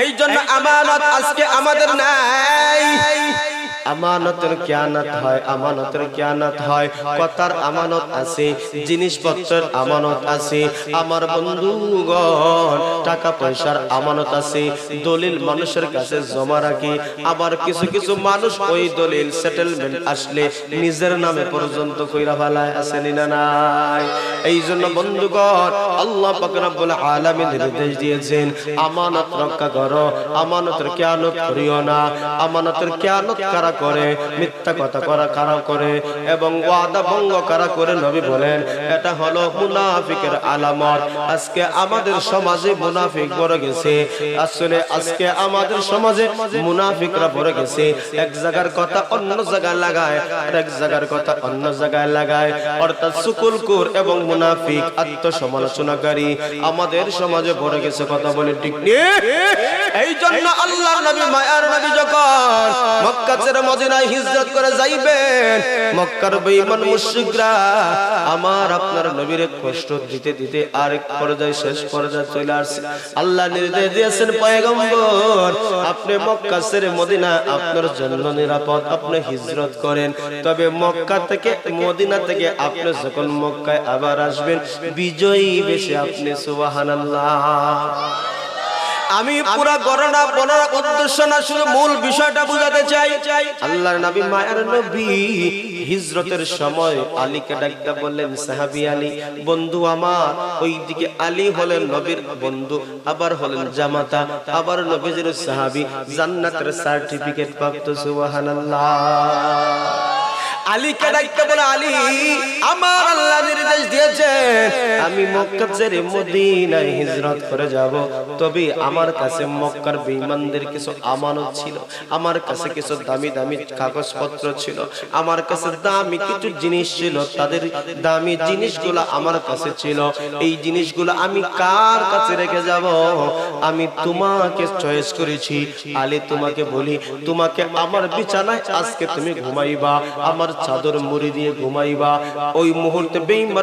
এই জন্য আমানত আজকে আমাদের নাই। আমানতের জ্ঞানত হয়, আমানতের জ্ঞানত হয়। কথার আমানত আছে, জিনিসপত্রের আমানত আছে। আমার বন্ধুগণ টাকা পয়সার আমানত আছে। দলিল মানুষের কাছে জমা রাখি। আবার কিছু কিছু মানুষ ওই দলিল সেটেলমেন্ট আসলে নিজের নামে পর্যন্ত কইরা ফেলায়, আছে না নাই? এই জন্য বন্ধুগণ, আল্লাহ পাক রব্বুল আলামিন নির্দেশ দিয়েছেন, আমানত রক্ষা করো, আমানতের কিয়ানত করিও না। আমানতের কিয়ানত কারা করে, মিথ্যা কথা করা কারা করে এবং ওয়াদা ভঙ্গ কারা করে নবী বলেন, এটা হলো মুনাফিকের আলামত। আজকে আমাদের সমাজে মুনাফিক ভরে গেছে। আসলে আজকে আমাদের সমাজে মুনাফিকরা ভরে গেছে। এক জায়গার কথা অন্য জায়গায় লাগায় আর এক জায়গার কথা অন্য জায়গায় লাগায়। অর্থাৎ সুকুলকুর এবং মুনাফিক আত্মসমালোচনাকারী আমাদের সমাজে ভরে গেছে, কথা বলে ঠিক নিয়ে এই জন্য আল্লাহর নবী, মায়ার নবী যখন মক্কা ছেড়ে মদিনায় হিজরত করে যাইবেন, মক্কার বেঈমান মুশরিকরা আমার আপনার নবীর কষ্ট দিতে দিতে আরেক পর্যায়ে শেষ পর্যায়ে চলে আসছে। আল্লাহ নির্দেশ দিয়েছেন, পয়গম্বর, আপনি মক্কা ছেড়ে মদিনা আপনার জন্য নিরাপদ আপনি হিজরত করেন। তবে মক্কা থেকে, মদিনা থেকে আপনি যখন মক্কায় আবার আসবেন, বিজয়ী বেশে আপনি, সুবহানাল্লাহ। আমি পুরা বলার উদ্দেশ্য না, শুধু মূল বিষয়টা চাই। আল্লাহর নবী নবী হিজরতের সময় আলীকে ডাকতে বললেন, সাহাবী আলী, বন্ধু আমার আলী হলেন নবীর বন্ধু, আবার হলেন জামাতা, আবার নবীজির সাহাবী, জান্নাতের সার্টিফিকেট প্রাপ্ত, সুবহানাল্লাহ। আলীকে ডাকতে বলে, আলী, আমার নির্দেশ দিয়েছেন আমি মক্কা ছেড়ে মদিনায় হিজরত করে যাব। তবে আমার কাছে মক্কার বেঈমানদের কিছু আমানত ছিল, আমার কাছে কিছু দামি দামি কাগজপত্র ছিল, আমার কাছে দামি কিছু জিনিস ছিল, তাদের দামি জিনিসগুলো আমার কাছে ছিল। এই জিনিসগুলো আমি কার কাছে রেখে যাব? আমি তোমাকে চয়েস করেছি। আলী তোমাকে বলি, তোমাকে আমার বিছানায় আজকে তুমি ঘুমাইবা, আমার চাদর মুড়ি দিয়ে ঘুমাইবা। ওই মুহূর্তে বেঈমান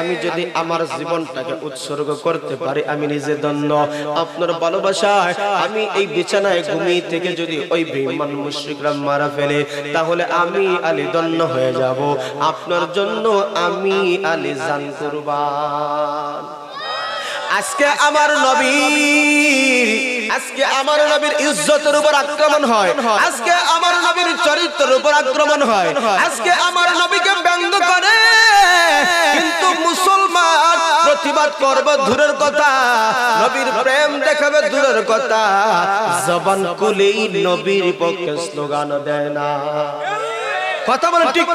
আমি যদি আমার জীবনটাকে উৎসর্গ করতে পারি, আমি নিজে ধন্য। আপনার ভালোবাসায় আমি এই বিছানায় ঘুমিয়ে থেকে যদি ওই বেঈমান মুশরিকরা মারা ফেলে, তাহলে আমি আলী ধন্য হয়ে যাব। আপনার জন্য আমি আলী জান কুরবান। আজকে আমার নবী আজকে আমার নবীর ইজ্জতের উপর আক্রমণ হয়। আজকে আমার নবীর চরিত্রের উপর আক্রমণ হয়। আজকে আমার নবীকে ব্যঙ্গ করে। কিন্তু মুসলমান প্রতিবাদ করবে দূরের কথা। নবীর প্রেম দেখাবে দূরের কথা। জবান কুলেই নবীর পক্ষে স্লোগান দেয় না। কথা বলে ঠিক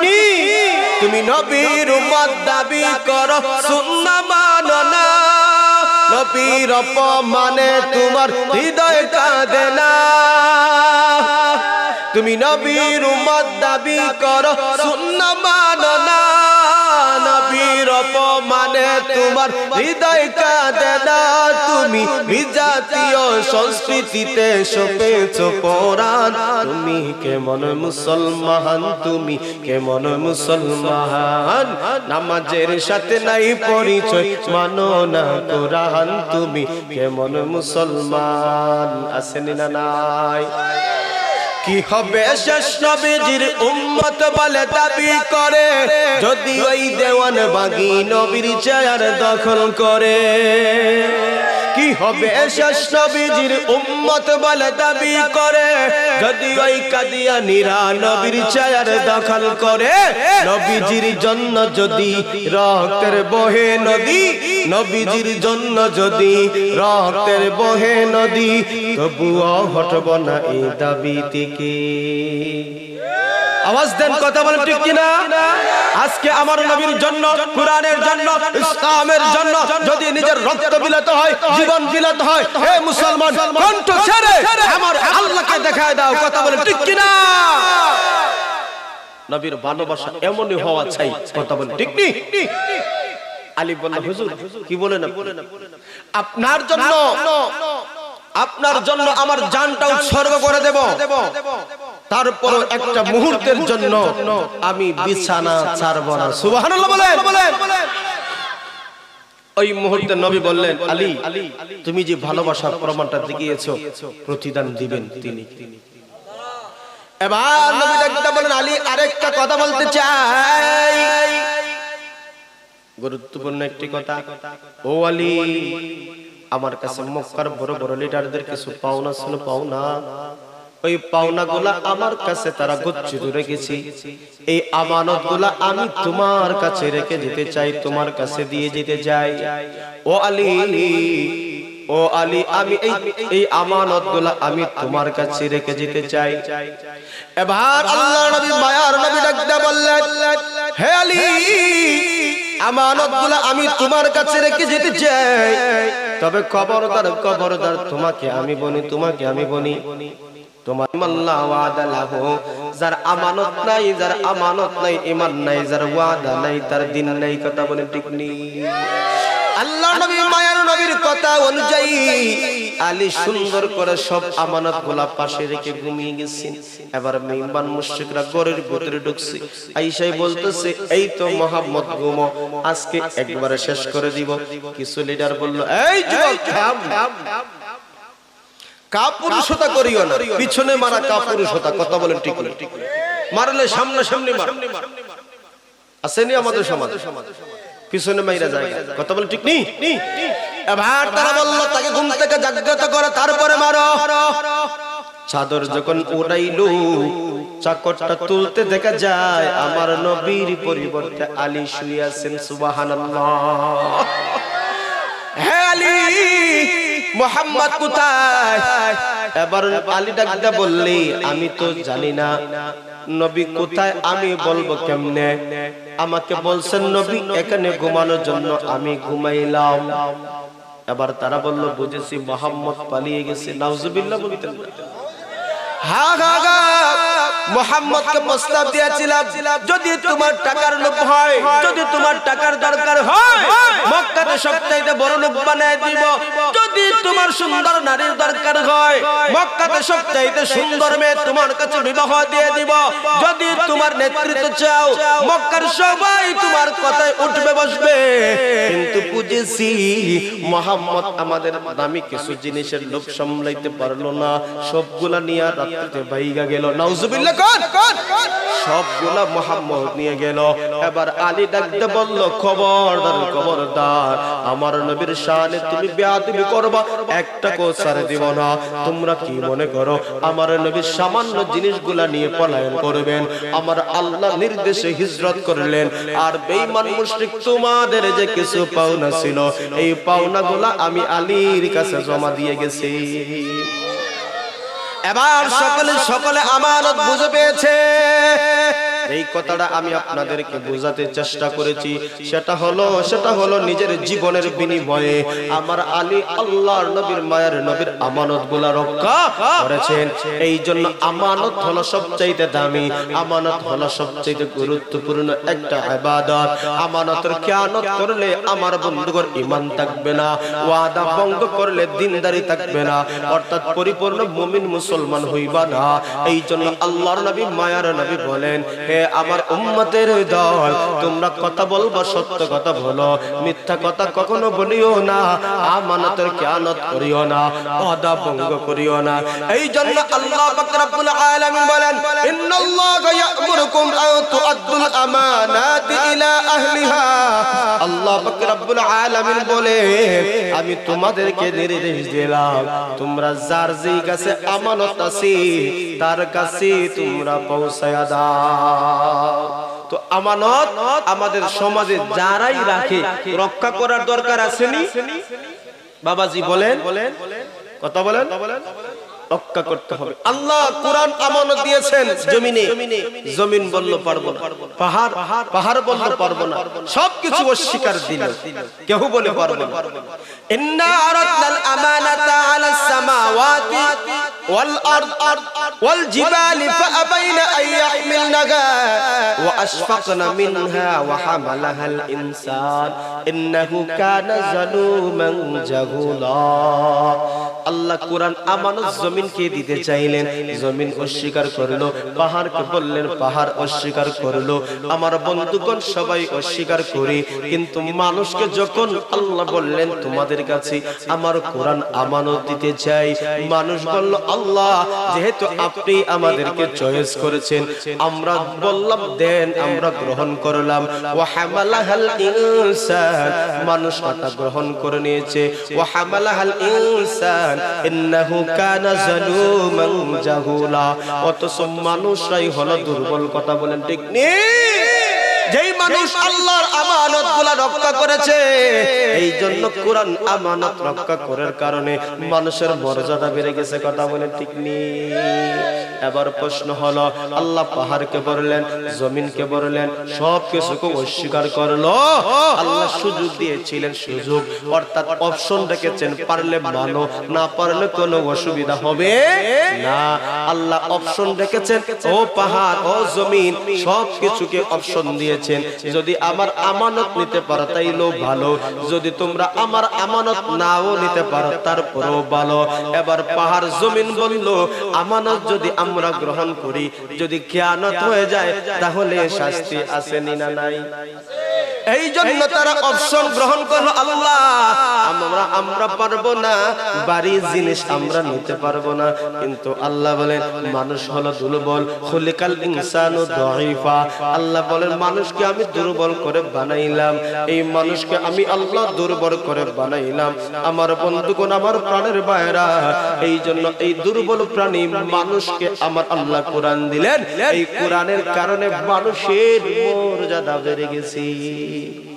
তুমি নবীর উম্মত দাবি করো, সুন্না মানো না। নবীর অপমানে তোমার হৃদয় কাঁদে না। তুমি নবীর উম্মত দাবি করো সুন্না তোমার হৃদয় কাঁদে তুমি বিজাতীয় সংস্কৃতিতে সপেছ পরাণ। তুমি কেমন মুসলমান? তুমি কেমন মুসলমান? নামাজের সাথে নাই পরিচয়, মানো না কোরআন। তুমি কেমন মুসলমান? আসেনি না নাই? কি হবে? শেষ নবীজির উম্মত বলে দাবি করে। যদি ওই দেওয়ান বাগি নবীর চেয়ার দখল করে। কি হবে? শেষ নবীজির উম্মত বলে দাবি করে। যদি ওই কাদিয়ানীরা নবীর চেয়ার দখল করে, নবীজির জন্য যদি রক্তের বহে নদী, নবীজির জন্য যদি রক্তের বহে নদী তবুও হটব না এই দাবি থেকে আওয়াজ দেন, কথা বলেন, ঠিক কিনা? আজকে আমার নবীর জন্য, কোরআনের জন্য, ইসলামের জন্য যদি নিজের রক্ত বিলাতে হয়, জীবন হয় হে মুসলমান, কণ্ঠ ছেড়ে আমার আল্লাহকে দেখায় দাও, কথা বলেন, ঠিক কিনা? নবীর ভালোবাসা এমনই হওয়া চাই, কথা বলে ঠিক নি? আলী হুজুর, কি বলেন আপনার জন্য আপনার জন্য আমার জানটা উৎসর্গ করে দেব। তারপর একটা মুহূর্তের জন্য আমি বিছানা ছাড়ব না। সুবহানাল্লাহ বলেন। ওই মুহূর্তে নবী বললেন আলী তুমি যে ভালোবাসার প্রমাণটা দেখিয়েছো প্রতিদান দিবেন তিনি। এবার নবী ডাকতে বলেন আলী আরেকটা কথা বলতে চাই। গুরুত্বপূর্ণ একটি কথা। ও আলী আমার কাছে মক্কার বড় বড় লিডারদের কিছু পাওনা ছিল, পাওনা। ওই পাওনা গুলা আমার কাছে তারা গচ্ছিত রেখেছি এই আমানতগুলা আমি তোমার কাছে রেখে যেতে চাই, তোমার কাছে দিয়ে যেতে চাই। ও আলী ও আলী, আমি এই এই আমানতগুলা আমি তোমার কাছে রেখে যেতে চাই। এবার আল্লাহ নবী মায়ার নবী ডাকতে বললেন, হে আলী আমানতগুলা আমি তোমার কাছে রেখে যেতে চাই। তবে খবরদার খবরদার, তোমাকে আমি বনি, তোমাকে আমি বনি। তোমার আল্লাহ ওয়াদা আমানত নাই আমানত নাই নাই নাই দিন নাই আল্লাহ নবী নবীর কথা অনুযায়ী আলী সুন্দর করে সব আমানতগুলা পাশে রেখে ঘুমিয়ে গেছেন। এবার মেহমান মুশরিকরা ঘরের ভিতরে ঢুকছে। আইসাই বলতেছে, এই তো মোহাম্মদ, ঘুমো। আজকে একবারে শেষ করে দিব। কিছু লিডার বলল, এই কাপুরুষতা করিও না। পিছনে মারা কাপুরুষতা। কথা বলেন ঠিক না মারলে সামনে সামনে মার। আসেনি আমাদের সমাজ? পিছনে মাইরা যায়। কথা বলে ঠিক নেই? তাকে ঘুম থেকে জাগ্রত তারপরে মারো। চাদর যখন চাকরটা তুলতে দেখা যায়, আমার নবীর পরিবর্তে আলী মোহাম্মদ কোথায়? এবার বললি, আমি তো জানি না, নবী কোথায়? আমি বলব কেমনে? আমাকে বলছেন, নবী, এখানে ঘুমানোর জন্য আমি ঘুমাইলাম। এবার তারা বলল, বুঝেছি মোহাম্মদ পালিয়ে গেছে নাউজুবিল্লাহ বলতেন। হা প্রস্তাব যদি তোমার টাকার লোভ হয়, যদি তোমার টাকার দরকার হয় মক্কাতে সবচাইতে বড় লোক বানায় দিব। যদি তোমার সুন্দর নারীর দরকার হয়, মক্কাতে সবচাইতে সুন্দর মেয়ে তোমার কাছে বিবাহ দিয়ে দিব। যদি তোমার নেতৃত্ব চাও, মক্কার সবাই তোমার কথায় উঠবে, বসবে। কিন্তু বুঝেছি মোহাম্মদ আমাদের দামি কিছু জিনিসের লোভ সামলাইতে পারল না। সবগুলা নিয়ে রাত্রিতে বাইগা গেল। নাউজুবিল্লাহ কোন সবগুলা মোহাম্মদ নিয়ে গেল। এবার আলী ডাকতে বলল, খবরদার খবরদার। আমার নবীর শানে তুমি বেয়াদবি করবা, একটা কোসার দিব না। তোমরা কি মনে করো, আমার নবীর সামান্য জিনিসগুলা নিয়ে পলায়ন করবেন, আমার আল্লাহ নির্দেশে হিজরত করলেন, আর বেঈমান মুশরিক তোমাদের যে কিছু পাওনা ছিল, এই পাওনাগুলা আমি আলীর কাছে জমা দিয়ে গেছি। এবার সকলে সকলে আমানত বুঝে পেয়েছে। এই কথাটা আমি আপনাদেরকে বোঝাতে চেষ্টা করেছি। সেটা হলো সেটা হলো নিজের জীবনের বিনিময়ে আমার আলী আল্লাহর নবীর মায়ের নবীর আমানতগুলা রক্ষা করেছেন। এই জন্য আমানত হলো সবচাইতে দামি, আমানত হলো সবচাইতে গুরুত্বপূর্ণ একটা ইবাদত আমানতের খেয়ানত করলে আমার বন্ধুগর ইমান থাকবে না, ওয়াদা ভঙ্গ করলে দিনদারি থাকবে না, অর্থাৎ পরিপূর্ণ মুমিন মুসলমান হইবা না। এই জন্য আল্লাহর নবী, মায়ার নবী বলেন, হে আমার উম্মতের দল, তোমরা কথা বলব, সত্য কথা বলো, মিথ্যা কথা কখনো বলিও না, আমানতের খেয়ানত করিও না ওয়াদা ভঙ্গ করিও না। এই জন্য আল্লাহ রব্বুল আলামিন বলেন, ইন্নাল্লাহা ইয়া'মুরুকুম আন তুআদ্দুল আমানাতি ইলা আহলিহা। আল্লাহ পাক রব্বুল আলামিন বলে, আমি তোমাদেরকে নির্দেশ দিলাম, তোমরা যার যেই কাছে আমানত আছে, তার কাছে তোমরা পৌঁছায়া দাও। তো আমানত আমাদের সমাজে যারাই রাখে রক্ষা করার দরকার আসেনি বাবাজি বলেন কথা বলেন। অক্কা করতে হবে। আল্লাহ কোরআন আমানত দিয়েছেন জমিনে। জমিন বলল, পারব না। পাহাড় পাহাড় বলল, পারব না। সবকিছু অস্বীকার দিল। কেউ বলে, পারব না। ইন্না আরাদনাল আমানাতা আলা সামাওয়াতি ওয়াল আরদ ওয়াল জিবালি ফাআবাইনা আন ইয়াহমিলনাহা ওয়া আশফাকনা মিনহা ওয়া হামালাহাল ইনসান। ইন্নাহু কানা যালুমান জাহুলা আল্লাহ কোরআন আমানত জমিন জমিনকে দিতে চাইলেন, জমিন অস্বীকার করল, পাহাড়কে বললেন, পাহাড় অস্বীকার করল। আমার বন্ধুগণ সবাই অস্বীকার করি, কিন্তু মানুষকে যখন আল্লাহ বললেন, তোমাদের কাছে আমার কোরআন আমানত দিতে চাই। মানুষ বলল, আল্লাহ, যেহেতু আপনি আমাদেরকে চয়েস করেছেন, আমরা বললাম, দেন আমরা গ্রহণ করলাম। ওয়া হামালাহাল ইনসান, মানুষ আটা গ্রহণ করে নিয়েছে। ওয়া হামালাহাল ইনসান, ইন্নাহু কানা জালুমান জাহুলা অথচ মানুষরাই হলো দুর্বল কথা বলেন ঠিক নেই। যেই মানুষ আল্লাহর আমানতগুলা রক্ষা করেছে এই জন্য কোরআন আমানত রক্ষা করার কারণে মানুষের মর্যাদা বেড়ে গেছে কথা বলে ঠিক নেই এবার প্রশ্ন হলো আল্লাহ পাহাড়কে বললেন জমিনকে বললেন সব কিছুকে অস্বীকার করল। আল্লাহ সুযোগ দিয়েছিলেন সুযোগ। অর্থাৎ অপশন রেখেছেন পারলে মানো না পারলে কোনো অসুবিধা হবে? না আল্লাহ অপশন রেখেছেন ও পাহাড় ও জমিন সব কিছুকে অপশন দিয়েছেন যদি আমার আমানত নিতে পারো তাইলো ভালো। যদি তোমরা আমার আমানত নাও নিতে পারো, তারপরেও ভালো। এবার পাহাড় জমিন বলল, আমানত যদি আমরা গ্রহণ করি, যদি জ্ঞানত হয়ে যায়, তাহলে শাস্তি আসেনি না নাই? এই জন্য তারা অপশন গ্রহণ করল আল্লাহ। আমরা আমরা পারব না। বাড়ির জিনিস আমরা নিতে পারব না। কিন্তু আল্লাহ বলেন মানুষ হলো দুর্বল। খুলিকাল ইনসানু দাইফা আল্লাহ বলেন মানুষকে আমি দুর্বল করে বানাইলাম। এই মানুষকে আমি আল্লাহ দুর্বল করে বানাইলাম। আমার বন্ধুগণ আমার প্রাণের বাইরা এই জন্য এই দুর্বল প্রাণী মানুষকে আমার আল্লাহ কোরআন দিলেন। এই কোরআনের কারণে মানুষের মর্যাদা বেড়ে গেছে। be